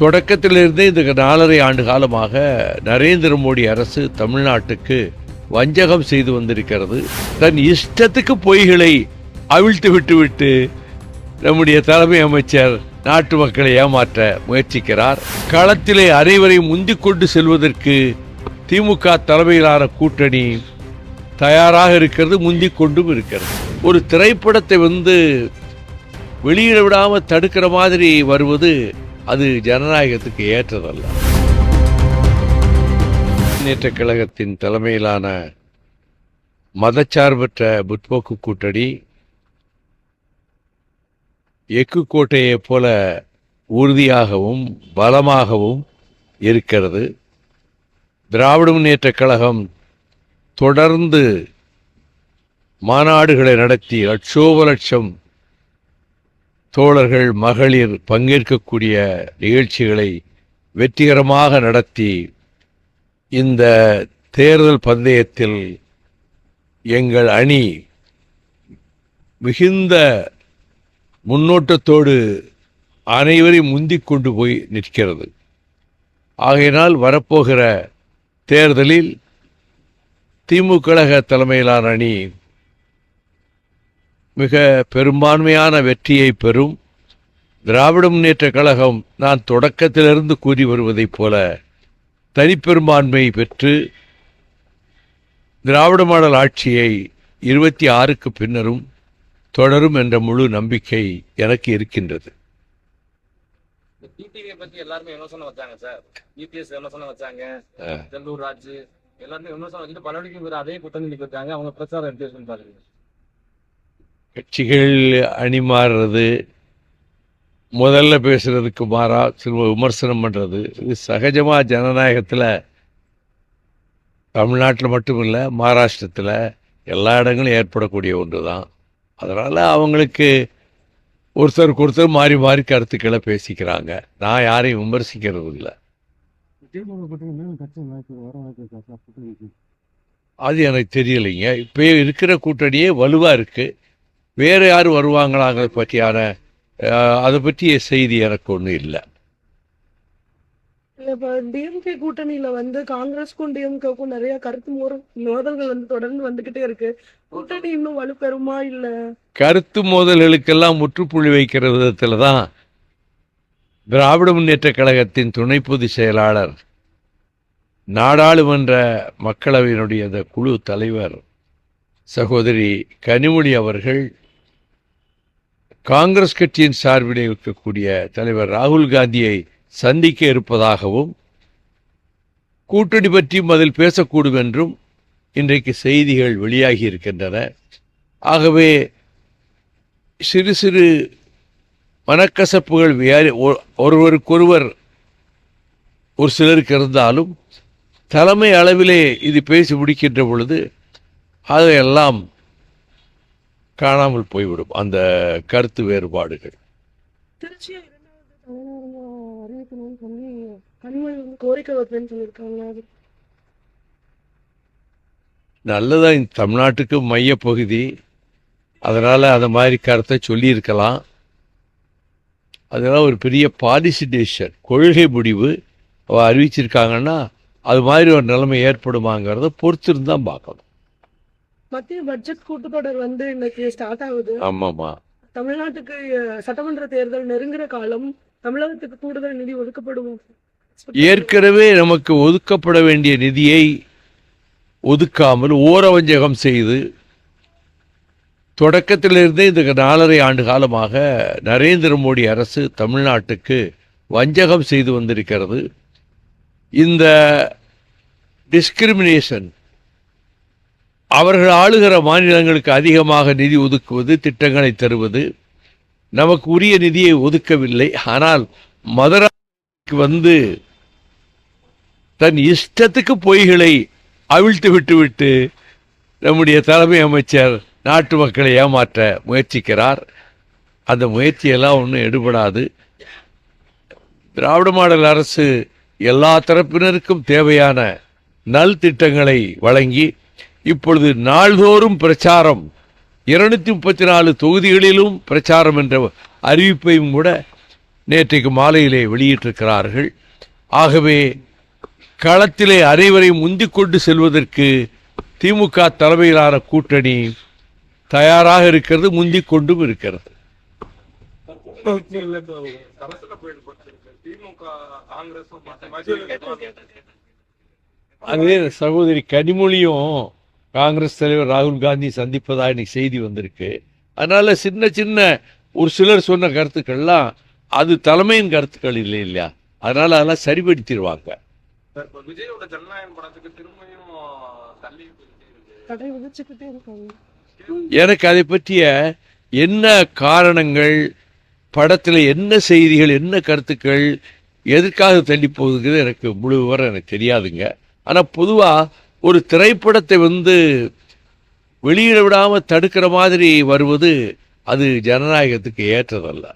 தொடக்கத்திலிருந்தே இந்த நாலரை ஆண்டு காலமாக நரேந்திர மோடி அரசு தமிழ்நாட்டுக்கு வஞ்சகம் செய்து வந்திருக்கிறது. தன் இஷ்டத்துக்கு பொய்களை அவிழ்த்து விட்டுவிட்டு நம்முடைய தலைமை அமைச்சர் நாட்டு மக்களை ஏமாற்ற முயற்சிக்கிறார். களத்திலே அனைவரையும் முந்திக் கொண்டு செல்வதற்கு திமுக தலைமையிலான கூட்டணி தயாராக இருக்கிறது முந்திக் கொண்டும் இருக்கிறது. ஒரு திரைப்படத்தை வந்து வெளியிட விடாமல் தடுக்கிற மாதிரி வருவது அது ஜனநாயகத்துக்கு ஏற்றதல்ல. முன்னேற்ற கழகத்தின் தலைமையிலான மதச்சார்பற்ற முற்போக்கு கூட்டணி எக்கு கோட்டையைப் போல உறுதியாகவும் பலமாகவும் இருக்கிறது. திராவிட முன்னேற்ற கழகம் தொடர்ந்து மாநாடுகளை நடத்தி லட்சோப லட்சம் தோழர்கள் மகளிர் பங்கேற்கக்கூடிய நிகழ்ச்சிகளை வெற்றிகரமாக நடத்தி இந்த தேர்தல் பந்தயத்தில் எங்கள் அணி மிகுந்த முன்னோட்டத்தோடு அனைவரையும் முந்திக் கொண்டு போய் நிற்கிறது. ஆகையினால் வரப்போகிற தேர்தலில் திமுக தலைமையிலான அணி மிக பெரும்பான்மையான வெற்றியை பெறும். திராவிட முன்னேற்ற கழகம் நான் தொடக்கத்திலிருந்து கூறி வருவதைப் போல தனிப்பெரும்பான்மை பெற்று திராவிட மாடல் ஆட்சியை இருபத்தி ஆறுக்கு பின்னரும் தொடரும் என்ற முழு நம்பிக்கை எனக்கு இருக்கின்றது. டிடிவியை பத்தி எல்லாருமே விமர்சனம் வச்சாங்க சார்? இபிஎஸ் விமர்சனம் வச்சாங்க? செல்லூர் ராஜு எல்லாருமே விமர்சனம் வச்சுட்டு இவர் அதே கூட்டணி இருக்காங்க அவங்க பிரச்சாரம் எப்படி இருக்குன்னு பாருங்க. கட்சிகள் அணி மாறுறது முதல்ல பேசுறதுக்கு மாறா சில விமர்சனம் பண்ணுறது இது சகஜமாக ஜனநாயகத்தில் தமிழ்நாட்டில் மட்டும் இல்லை மகாராஷ்டிரத்தில் எல்லா இடங்களும் ஏற்படக்கூடிய ஒன்று தான் அதனால் அவங்களுக்கு ஒருத்தருக்கு ஒருத்தர் மாறி மாறி கருத்துக்களை பேசிக்கிறாங்க. நான் யாரையும் விமர்சிக்கிறது இல்லை. அது எனக்கு தெரியலைங்க. இப்போ இருக்கிற கூட்டணியே வலுவாக இருக்குது வேறு யார் வருவாங்களாங்கிறத பற்றியான அதை பற்றிய செய்தி எனக்கு ஒன்றும் இல்லை. இல்ல இப்ப டிஎம்கே கூட்டணியில வந்து காங்கிரஸ்க்கும் டிஎம்கேக்கும் நிறைய கருத்து மோர மோதல்கள் வந்து தொடர்ந்து வந்துகிட்டே இருக்கு. கூட்டணி இன்னும் வலுப்பெறுமா இல்ல? கருத்து மோதல்களுக்கெல்லாம் முற்றுப்புள்ளி வைக்கிற விதத்தில் தான் திராவிட முன்னேற்ற கழகத்தின் துணை பொதுச் செயலாளர் நாடாளுமன்ற மக்களவையினுடைய அந்த குழு தலைவர் சகோதரி கனிமொழி அவர்கள் காங்கிரஸ் கட்சியின் சார்பில் இருக்கக்கூடிய தலைவர் ராகுல் காந்தியை சந்திக்க இருப்பதாகவும் கூட்டணி பற்றியும் அதில் பேசக்கூடும் என்றும் இன்றைக்கு செய்திகள் வெளியாகி இருக்கின்றன. ஆகவே சிறு சிறு மனக்கசப்புகள் வேறு ஒ- ஒருவருக்கொருவர் ஒரு சிலருக்கு இருந்தாலும் தலைமை அளவிலே இது பேசி முடிக்கின்ற பொழுது அதையெல்லாம் காணாமல் போய்விடும். அந்த கருத்து வேறுபாடுகள். நல்லதான் இந்த தமிழ்நாட்டுக்கு மையப்பகுதி. அதனால் அந்த மாதிரி கருத்தை சொல்லியிருக்கலாம். அதெல்லாம் ஒரு பெரிய பாலிசி டெசிஷன் கொள்கை முடிவு அறிவிச்சிருக்காங்கன்னா அது மாதிரி ஒரு நிலைமை ஏற்படுமாங்கிறத பொறுத்திருந்து தான் பார்க்கணும். மத்திய பட்ஜெட் கூட்டத்தொடர் வந்து இன்னைக்கு ஸ்டார்ட் ஆகுது. ஆமாம்மா. தமிழ்நாட்டுக்கு சட்டமன்ற தேர்தல் நெருங்குற காலம் தமிழகத்துக்கு கூடுதல் நிதி ஒதுக்கப்படும். ஏற்கனவே நமக்கு ஒதுக்கப்பட வேண்டிய நிதியை ஒதுக்காமல் ஓரவஞ்சகம் செய்து தொடக்கத்திலிருந்தே இந்த நாலரை ஆண்டு காலமாக நரேந்திர மோடி அரசு தமிழ்நாட்டுக்கு வஞ்சகம் செய்து வந்திருக்கிறது. இந்த டிஸ்கிரிமினேஷன் அவர்கள் ஆளுகிற மாநிலங்களுக்கு அதிகமாக நிதி ஒதுக்குவது திட்டங்களை தருவது நமக்கு உரிய நிதியை ஒதுக்கவில்லை. ஆனால் மதுராக்கு வந்து தன் இஷ்டத்துக்கு பொய்களை அவிழ்த்து விட்டுவிட்டு நம்முடைய தலைமை அமைச்சர் நாட்டு மக்களை ஏமாற்ற முயற்சிக்கிறார். அந்த முயற்சியெல்லாம் ஒன்றும் எடுபடாது. திராவிட மாடல் அரசு எல்லா தரப்பினருக்கும் தேவையான நல் திட்டங்களை வழங்கி இப்பொழுது நாள்தோறும் பிரச்சாரம். இருநூத்தி முப்பத்தி நாலு தொகுதிகளிலும் பிரச்சாரம் என்ற அறிவிப்பையும் கூட நேற்றைக்கு மாலையிலே வெளியிட்டிருக்கிறார்கள். ஆகவே களத்திலே அனைவரையும் முந்திக் கொண்டு செல்வதற்கு திமுக தலைமையிலான கூட்டணி தயாராக இருக்கிறது முந்திக் கொண்டும் இருக்கிறது. அங்கே அதே சகோதரி கனிமொழியும் காங்கிரஸ் தலைவர் ராகுல் காந்தி சந்திப்பதா இன்னைக்கு செய்தி வந்திருக்கு. அதனால சின்ன சின்ன ஒரு சிலர் சொன்ன கருத்துக்கள்லாம் அது தலைமையின் கருத்துக்கள் இல்லை இல்லையா? அதனால அதெல்லாம் இருக்காங்க. எனக்கு அதை பற்றிய என்ன காரணங்கள் படத்தில் என்ன செய்திகள் என்ன கருத்துக்கள் எதற்காக தள்ளி போகுதுங்கிறது எனக்கு முழு விவரம் எனக்கு தெரியாதுங்க. ஆனால் பொதுவாக ஒரு திரைப்படத்தை வந்து வெளியிட விடாமல் தடுக்கிற மாதிரி வருவது அது ஜனநாயகத்துக்கு ஏற்றதல்ல.